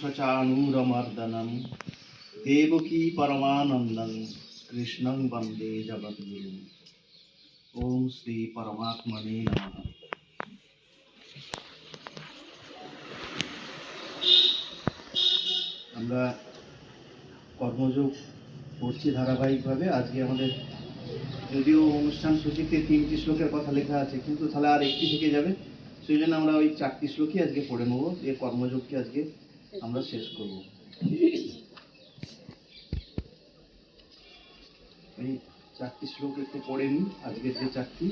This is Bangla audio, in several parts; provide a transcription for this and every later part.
সচানুরমর্দনম দেবকী পরমানন্দং কৃষ্ণং বন্দে জগদ্গুরু ওম শ্রী পরমাত্মনে নমঃ আমরা কর্মযোগ করছি ধারাবাহিকভাবে। আজকে আমাদের যদিও অনুষ্ঠান সূচিতে তিনটি শ্লোকের কথা লেখা আছে, কিন্তু তাহলে আর একটি থেকে যাবে। সেই জন্য আমরা ওই চারটি শ্লোকই আজকে পড়ে নেব। যে কর্মযোগকে আজকে আমরা শেষ করব। এই চারটি শ্লোক একটু পড়ে নিই আজকের যে চারটি।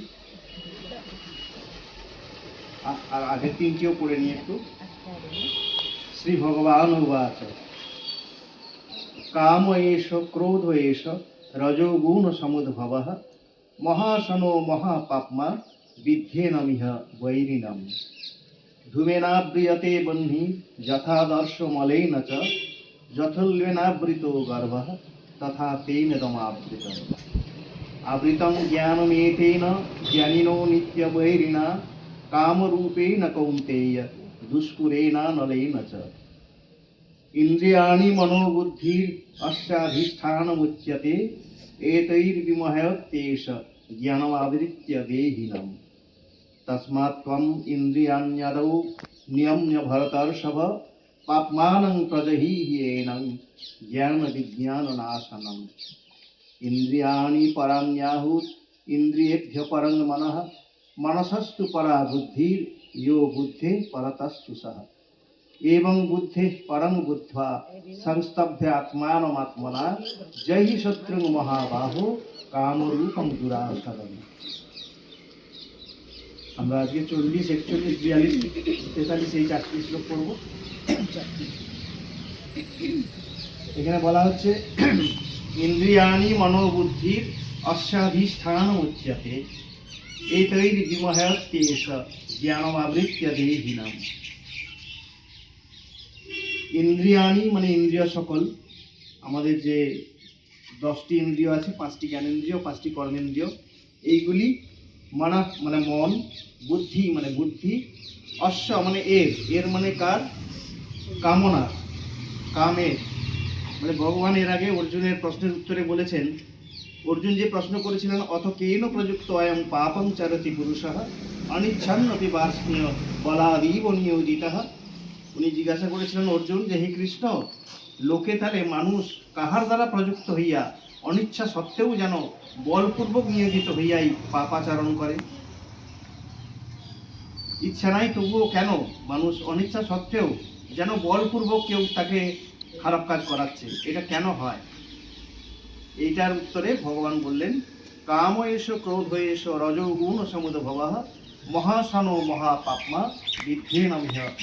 আর আগের তিনটিও পড়ে নিই একটু। শ্রী ভগবান উবাচ। কাম এষ, ক্রোধ এষ রজোগুণ সমুদ্ভব, মহাশনো মহাপাপ্মা, বিদ্ধেনমিহ বৈরিণম। ধূমেনাব্রিয়তে বহ্নি যথাদর্শ মলেন চ যথুল্বেনাবৃত গর্ভ তথা তেন দমাবৃত আবৃতং জ্ঞানমেতেন জ্ঞানিনো নিত্যবৈরিণা কামরূপেণ কৌন্তেয় দুষ্পুরেণ নলেন চ ইন্দ্রিয়াণি মনোবুদ্ধির অস্যাধিষ্ঠানমুচ্যতে এতৈর্বিমোহয়ত্যেষ জ্ঞানমাবৃত্য দেহিনম। तस्मात्म नियम्य भरतर्षभ पापमान प्रजही ज्ञान विज्ञान नाशनम इंद्रियाणि परान्याहुत इंद्रियेभ्य परंग मन, मनसस्तु परा बुद्धि यो बुद्धि परतस्तु सह एवं बुद्धि परम बुद्ध्वा संस्तभ्य आत्मात्मना जय शत्रु महाबाहो कामरूपम दुरासरम। আমরা আজকে চল্লিশ, একচল্লিশ, বিয়াল্লিশ, তেতাল্লিশ এই চারটি শ্লোক পড়ব। এখানে বলা হচ্ছে, ইন্দ্রিয়াণি মনোবুদ্ধির অস্বাধিষ্ঠান উচ্যতে এই তৈরি বিমহত্যেষ জ্ঞানমাবৃত্য দেহিনাম। ইন্দ্রিয়াণি মানে ইন্দ্রিয় সকল। আমাদের যে দশটি ইন্দ্রিয় আছে, পাঁচটি জ্ঞানেন্দ্রিয়, পাঁচটি কর্মেন্দ্রিয় এইগুলি মানা মানে মন, বুদ্ধি মানে বুদ্ধি, অশ্ব মানে এর এর মানে কার? কামনা কামের মানে ভগবান এর আগে অর্জুনের প্রশ্নের উত্তরে বলেছেন, অর্জুন যে প্রশ্ন করেছিলেন, অথ কেন প্রযুক্ত অয়ং পাপং চরতি পুরুষः? অনিচ্ছন্নপি বার্ষ্ণীয় বলাদীব নিয়োজিতः। উনি জিজ্ঞাসা করেছিলেন, অর্জুন, যে হে কৃষ্ণ, লোকে তাহলে মানুষ কাহার দ্বারা প্রযুক্ত হইয়া অনিচ্ছা সত্ত্বেও যেন বলপূর্বক নিয়োজিত হইয়াই পাপাচরণ করে। ইচ্ছা নাই তবুও কেন মানুষ অনিচ্ছা সত্ত্বেও যেন বলপূর্বক কেউ তাকে খারাপ কাজ করাচ্ছে? এটা কেন হয়? এইটার উত্তরে ভগবান বললেন, কাম এসো, ক্রোধ এসো রজগুণ সমুদ ভবাহ, মহাসনো, মহাপাপমা, বিদ্ধেন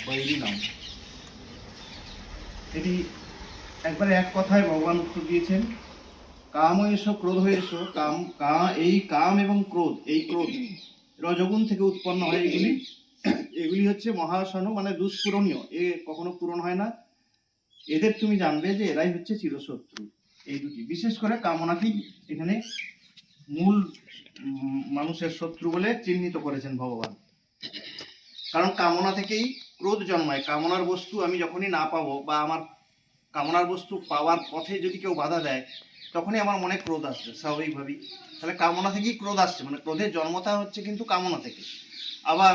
বৈরিণম এটি একবারে এক কথায় ভগবান উত্তর দিয়েছেন। কাম এসো, ক্রোধ এসো, কাম, কা, এই কাম এবং ক্রোধ, এই ক্রোধ। রজগুণ থেকে উৎপন্ন হয় এগুলি এগুলি হচ্ছে মহাসন মানে দুষ্পূরণীয় এ কখনো পূরণ হয় না। এদের তুমি জানবে যে এরাই হচ্ছে চিরশত্রু। এই দুটি। বিশেষ করে কামনাকেই এখানে মূল মানুষের শত্রু বলে চিহ্নিত করেছেন ভগবান। কারণ কামনা থেকেই ক্রোধ জন্মায়। কামনার বস্তু আমি যখনই না পাবো বা আমার কামনার বস্তু পাওয়ার পথে যদি কেউ বাধা দেয় তখনই আমার মনে ক্রোধ আসবে, স্বাভাবিকভাবেই। তাহলে কামনা থেকেই ক্রোধ আসছে মানে ক্রোধের জন্মটা হচ্ছে কিন্তু কামনা থেকে। আবার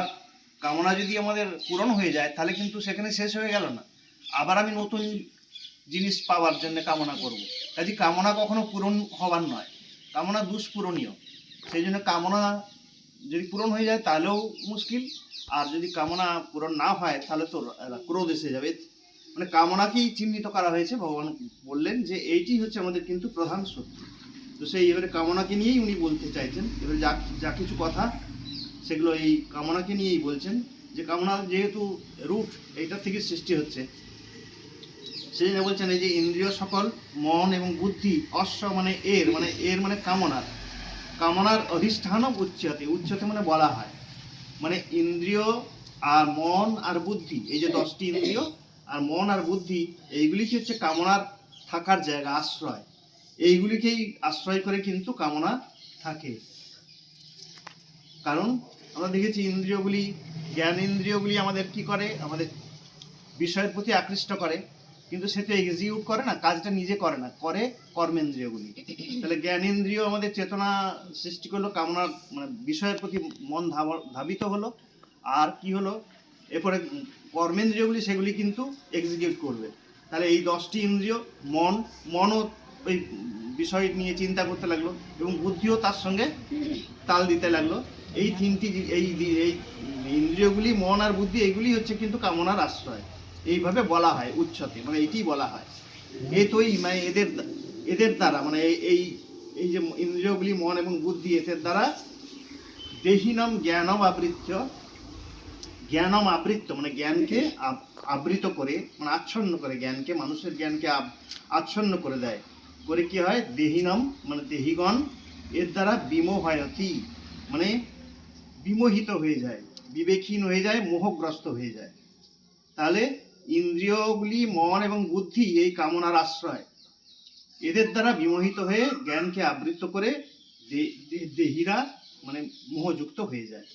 কামনা যদি আমাদের পূরণ হয়ে যায়, তাহলে কিন্তু সেখানে শেষ হয়ে গেল না। আবার আমি নতুন জিনিস পাওয়ার জন্য কামনা করব। কাজে কামনা কখনো পূরণ হবার নয়, কামনা দুষ্পূরণীয়। সেই জন্য কামনা যদি পূরণ হয়ে যায়, তাহলেও মুশকিল। আর যদি কামনা পূরণ না হয়, তাহলে তো ক্রোধ এসে যাবে। মানে কামনাকেই চিহ্নিত করা হয়েছে। ভগবান বললেন যে এইটি হচ্ছে আমাদের কিন্তু প্রধান শক্তি। তো সেই এবারে কামনাকে নিয়েই উনি বলতে চাইছেন। এবারে যা যা কিছু কথা, সেগুলো এই কামনাকে নিয়েই বলছেন যে, কামনা যেহেতু রুট এইটা থেকে সৃষ্টি হচ্ছে। সেই জন্য বলছেন এই যে, ইন্দ্রিয় সকল, মন এবং বুদ্ধি, অশ্ব মানে এর মানে এর মানে কামনার। কামনার অধিষ্ঠানও উচ্চতে উচ্চতে মানে বলা হয়। মানে ইন্দ্রিয় আর মন আর বুদ্ধি, এই যে দশটি ইন্দ্রিয় আর মন আর বুদ্ধি এইগুলি কি হচ্ছে কামনার থাকার জায়গা, আশ্রয়। এইগুলিকেই আশ্রয় করে কিন্তু কামনা থাকে। কারণ আমরা দেখেছি ইন্দ্রিয়গুলি জ্ঞান ইন্দ্রিয়গুলি আমাদের কি করে? আমাদের বিষয়ের প্রতি আকৃষ্ট করে। কিন্তু সে তো এক্সিকিউট করে না, কাজটা নিজে করে না, করে কর্মেন্দ্রিয়গুলি। তাহলে জ্ঞানেন্দ্রিয় আমাদের চেতনা সৃষ্টি করল, কামনার মানে বিষয়ের প্রতি মন ধাব- ধাবিত হলো। আর কি হলো? এরপরে কর্মেন্দ্রিয়গুলি সেগুলি কিন্তু এক্সিকিউট করবে। তাহলে এই দশটি ইন্দ্রিয়, মন, মনও ওই বিষয় নিয়ে চিন্তা করতে লাগল এবং বুদ্ধিও তার সঙ্গে তাল দিতে লাগল। এই তিনটি এই এই ইন্দ্রিয়গুলি, মন আর বুদ্ধি, এগুলি হচ্ছে কিন্তু কামনার আশ্রয়। এইভাবে বলা হয়, উচ্চতে মানে এইটি বলা হয়। এ তোই মানে এদের এদের দ্বারা মানে এই এই যে ইন্দ্রিয়গুলি, মন এবং বুদ্ধি, এদের দ্বারা দেহিনম জ্ঞানম আবৃত্য জ্ঞানম আবৃত্ত মানে জ্ঞানকে আবৃত করে মানে আচ্ছন্ন করে জ্ঞানকে, মানুষের জ্ঞানকে আচ্ছন্ন করে দেয়। করে কি হয়? দেহিনম মানে দেহিগণ, এর দ্বারা বিমোহয়তি মানে বিমোহিত হয়ে যায়, বিবেকহীন হয়ে যায়, মোহগ্রস্ত হয়ে যায়। তাহলে ইন্দ্রিয়গুলি, মন এবং বুদ্ধি এই কামনার আশ্রয়। এদের দ্বারা বিমোহিত হয়ে জ্ঞানকে আবৃত করে দেহিরা মানে মোহযুক্ত হয়ে যায়।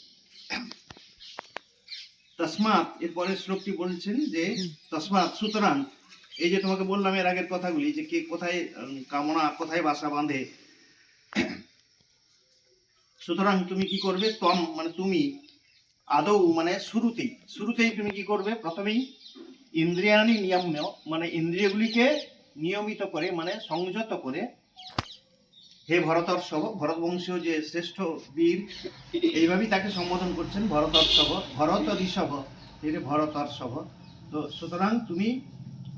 তসমাৎ এর পরের শ্লোকটি বলছেন যে তসমাৎ সুতরাং এই যে তোমাকে বললাম এর আগের কথাগুলি যে কে কোথায় কামনা কোথায় বাসা বাঁধে। সুতরাং তুমি কি করবে? তম মানে তুমি আদৌ মানে শুরুতেই শুরুতেই তুমি কি করবে? প্রথমেই ইন্দ্রিয়ানি নিয়ম্য মানে ইন্দ্রিয়গুলিকে নিয়মিত করে মানে সংযত করে হে ভরতর্ষভ ভরতবংশীয় যে শ্রেষ্ঠ বীর, এইভাবেই তাকে সম্বোধন করছেন ভরতর্ষভ ভরত ঋষভ এর ভরতর্ষভ তো সুতরাং তুমি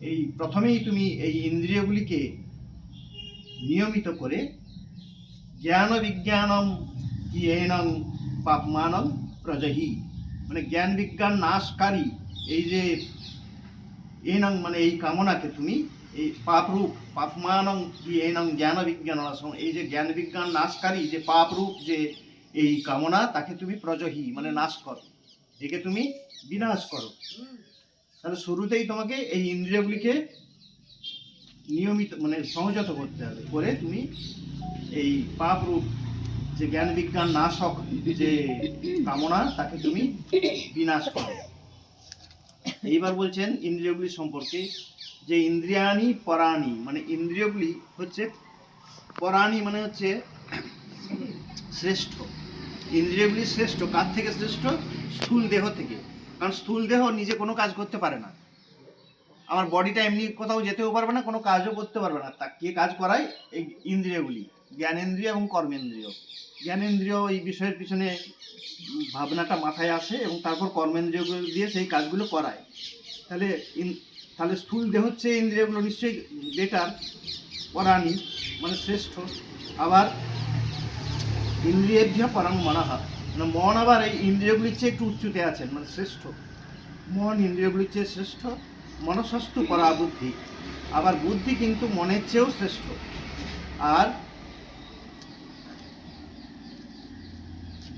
এই প্রথমেই তুমি এই ইন্দ্রিয়গুলিকে নিয়মিত করে জ্ঞান বিজ্ঞানম ইয়েনং পাপমানং প্রজহি। মানে জ্ঞান বিজ্ঞান নাশকারী, এই যে এনং মানে এই কামনাকে তুমি এই পাপরূপ, পাপমানং এনং জ্ঞান বিজ্ঞান এই যে জ্ঞান বিজ্ঞান নাশকারী, যে পাপরূপ যে এই কামনা, তাকে তুমি প্রজহি মানে নাশ করো। একে তুমি বিনাশ করো। তাহলে শুরুতেই তোমাকে এই ইন্দ্রিয়গুলিকে নিয়মিত মানে সংযত করতে হবে। করে তুমি এই পাপরূপ যে জ্ঞান বিজ্ঞান নাশক যে কামনা, তাকে তুমি বিনাশ করো। এইবার বলছেন ইন্দ্রিয়গুলি সম্পর্কে যে ইন্দ্রিয়ানি পরাণী মানে ইন্দ্রিয়গুলি হচ্ছে পরাণী মানে হচ্ছে শ্রেষ্ঠ। ইন্দ্রিয়গুলি শ্রেষ্ঠ, কার থেকে শ্রেষ্ঠ? স্থূল দেহ থেকে। কারণ স্থূল দেহ নিজে কোনো কাজ করতে পারে না। আমার বডিটা এমনি কোথাও যেতেও পারবে না, কোনো কাজও করতে পারবে না। তা কে কাজ করায়? এই ইন্দ্রিয়গুলি। জ্ঞানেন্দ্রিয় এবং কর্মেন্দ্রিয়। জ্ঞানেন্দ্রিয় এই বিষয়ের পিছনে ভাবনাটা মাথায় আসে এবং তারপর কর্মেন্দ্রিয়গুলো দিয়ে সেই কাজগুলো করায়। তাহলে তাহলে স্থূল দেহ হচ্ছে ইন্দ্রিয়গুলো, নিশ্চয়ই বেটার পরাণী মানে শ্রেষ্ঠ। আবার ইন্দ্রিয়েভ্য পরম মনহা মানে মন আবার এই ইন্দ্রিয়গুলির চেয়ে একটু উচ্চতে আছেন মানে শ্রেষ্ঠ। মন ইন্দ্রিয়গুলির চেয়ে শ্রেষ্ঠ মনসস্তু পরা বুদ্ধি। আবার বুদ্ধি কিন্তু মনের চেয়েও শ্রেষ্ঠ। আর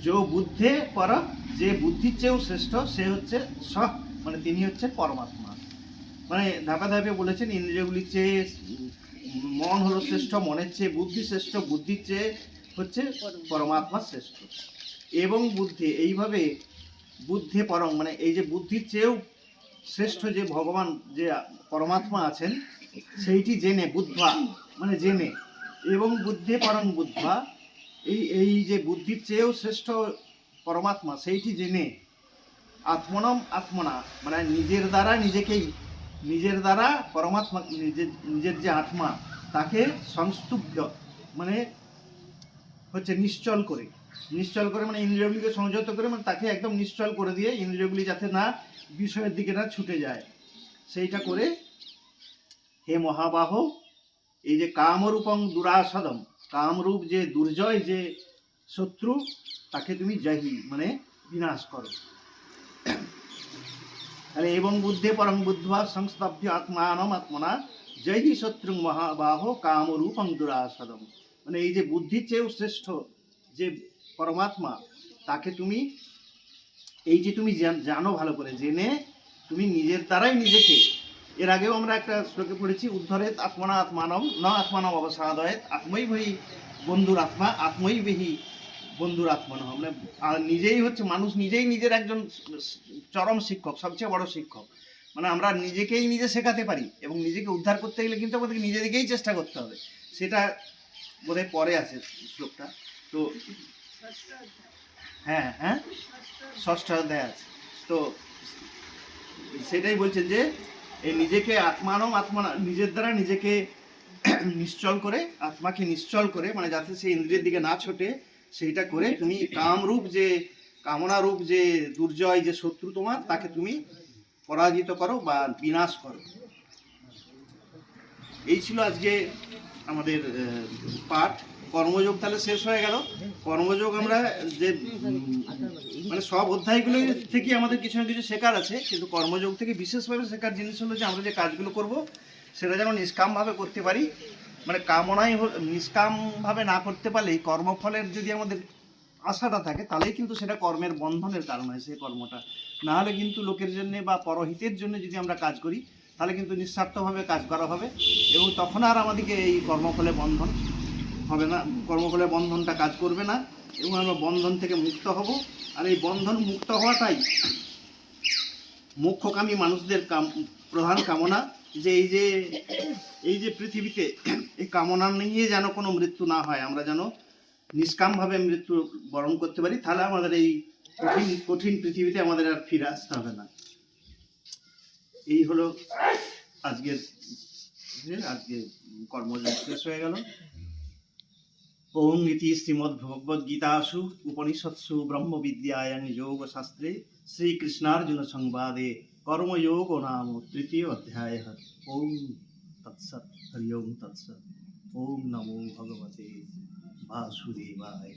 যে বুদ্ধে পর, যে বুদ্ধির চেয়েও শ্রেষ্ঠ, সে হচ্ছে স মানে তিনি হচ্ছে পরমাত্মা। মানে ধাপা ধাপে বলেছেন, ইন্দ্রিয়গুলির চেয়ে মন হলো শ্রেষ্ঠ, মনের চেয়ে বুদ্ধি শ্রেষ্ঠ, বুদ্ধির চেয়ে হচ্ছে পরমাত্মা শ্রেষ্ঠ। এবং বুদ্ধি, এইভাবে বুদ্ধি পরম মানে এই যে বুদ্ধির চেয়েও শ্রেষ্ঠ যে ভগবান, যে পরমাত্মা আছেন, সেইটি জেনে, বুদ্ধা মানে জেনে, এবং বুদ্ধি পরম বুদ্ধা, এই এই যে বুদ্ধির চেয়েও শ্রেষ্ঠ পরমাত্মা, সেইটি জেনে, আত্মনম আত্মনা মানে নিজের দ্বারা নিজেকেই নিজের দ্বারা পরমাত্মা, নিজের নিজের যে আত্মা, তাকে সংস্তুব্ধ মানে হচ্ছে নিশ্চল করে। নিশ্চল করে মানে ইন্দ্রিয়গুলিকে সংযত করে মানে তাকে একদম নিশ্চল করে দিয়ে ইন্দ্রিয়গুলি যাতে না বিষয়ের দিকে না ছুটে যায়। সেইটা করে, হে মহাবাহ, এই যে কামরূপং দুরাসদম, কামরূপ যে দুর্জয়, যে শত্রু, তাকে তুমি জহি মানে বিনাশ করো। তাহলে এবং বুদ্ধে পরম বুদ্ধা সংস্তভ্য আত্মানম আত্মনা জয়ী শত্রু মহাবাহ কামরূপং দুরাসদম মানে এই যে বুদ্ধির চেয়েও শ্রেষ্ঠ যে পরমাত্মা, তাকে তুমি, এই যে তুমি জানো ভালো করে, জেনে তুমি নিজের দ্বারাই নিজেকে। এর আগেও আমরা একটা শ্লোকে পড়েছি, উদ্ধরেত আত্মনা আত্মানম, ন আত্মানম অবসাদয়েত আত্মই বহি বন্ধুর আত্মা আত্মই বেহি বন্ধুর আত্মা নহ মানে নিজেই হচ্ছে মানুষ, নিজেই নিজের একজন চরম শিক্ষক, সবচেয়ে বড় শিক্ষক। মানে আমরা নিজেকেই নিজে শেখাতে পারি এবং নিজেকে উদ্ধার করতে গেলে কিন্তু আমাদেরকে নিজেদেরকেই চেষ্টা করতে হবে। সেটা বোধহয় পরে আছে শ্লোকটা। তো হ্যাঁ হ্যাঁ? ষষ্ঠ অধ্যায় আছে। তো সেটাই বলছেন যে, এই নিজেকে আত্মানম আত্মা নিজের দ্বারা নিজেকে নিশ্চল করে, আত্মাকে নিশ্চল করে মানে যাতে সে ইন্দ্রিয়ের দিকে না ছোটে সেইটা করে তুমি কামরূপ যে কামনা রূপ যে দুর্জয় যে শত্রু তোমার তাকে তুমি পরাজিত করো বা বিনাশ করো। এই ছিল আজকে আমাদের পাঠ। কর্মযোগ তাহলে শেষ হয়ে গেল। কর্মযোগ আমরা যে মানে সব অধ্যায়গুলো থেকে আমাদের কিছু না কিছু শেখার আছে কিন্তু কর্মযোগ থেকে বিশেষভাবে শেখার জিনিস হলো যে আমরা যে কাজগুলো করব সেটা যেন নিষ্কামভাবে করতে পারি। মানে কামনাই নিষ্কামভাবে না করতে পারলে কর্মফলের যদি আমাদের আশাটা থাকে, তাহলেই কিন্তু সেটা কর্মের বন্ধনের কারণ হয় সেই কর্মটা। না হলে কিন্তু লোকের জন্য বা পরহিতের জন্য যদি আমরা কাজ করি, তাহলে কিন্তু নিঃস্বার্থভাবে কাজ করা হবে এবং তখন আর আমাদেরকে এই কর্মফলে বন্ধন হবে না, কর্মফলে বন্ধনটা কাজ করবে না এবং আমরা বন্ধন থেকে মুক্ত হব। আর এই বন্ধন মুক্ত হওয়াটাই মুখ্যকামী মানুষদের কাম, প্রধান কামনা। যে এই যে এই যে পৃথিবীতে এই কামনা নিয়ে যেন কোনো মৃত্যু না হয়, আমরা যেন নিষ্কামভাবে মৃত্যু বরণ করতে পারি, তাহলে আমাদের এই কঠিন কঠিন পৃথিবীতে আমাদের আর ফিরে আসতে হবে না। এই হলো আজকের আজকে কর্মযোগ শেষ হয়ে গেল। ওম ইতি শ্রীমদ্ ভগবদ গীতাসু উপনিষৎসু ব্রহ্মবিদ্যায়াং যোগশাস্ত্রে শ্রীকৃষ্ণার্জুন সংবাদে কর্মযোগ নাম তৃতীয় অধ্যায় ওম তৎসৎ হরি ওম তৎসৎ ওম নমো ভগবতে বাসুদেবায়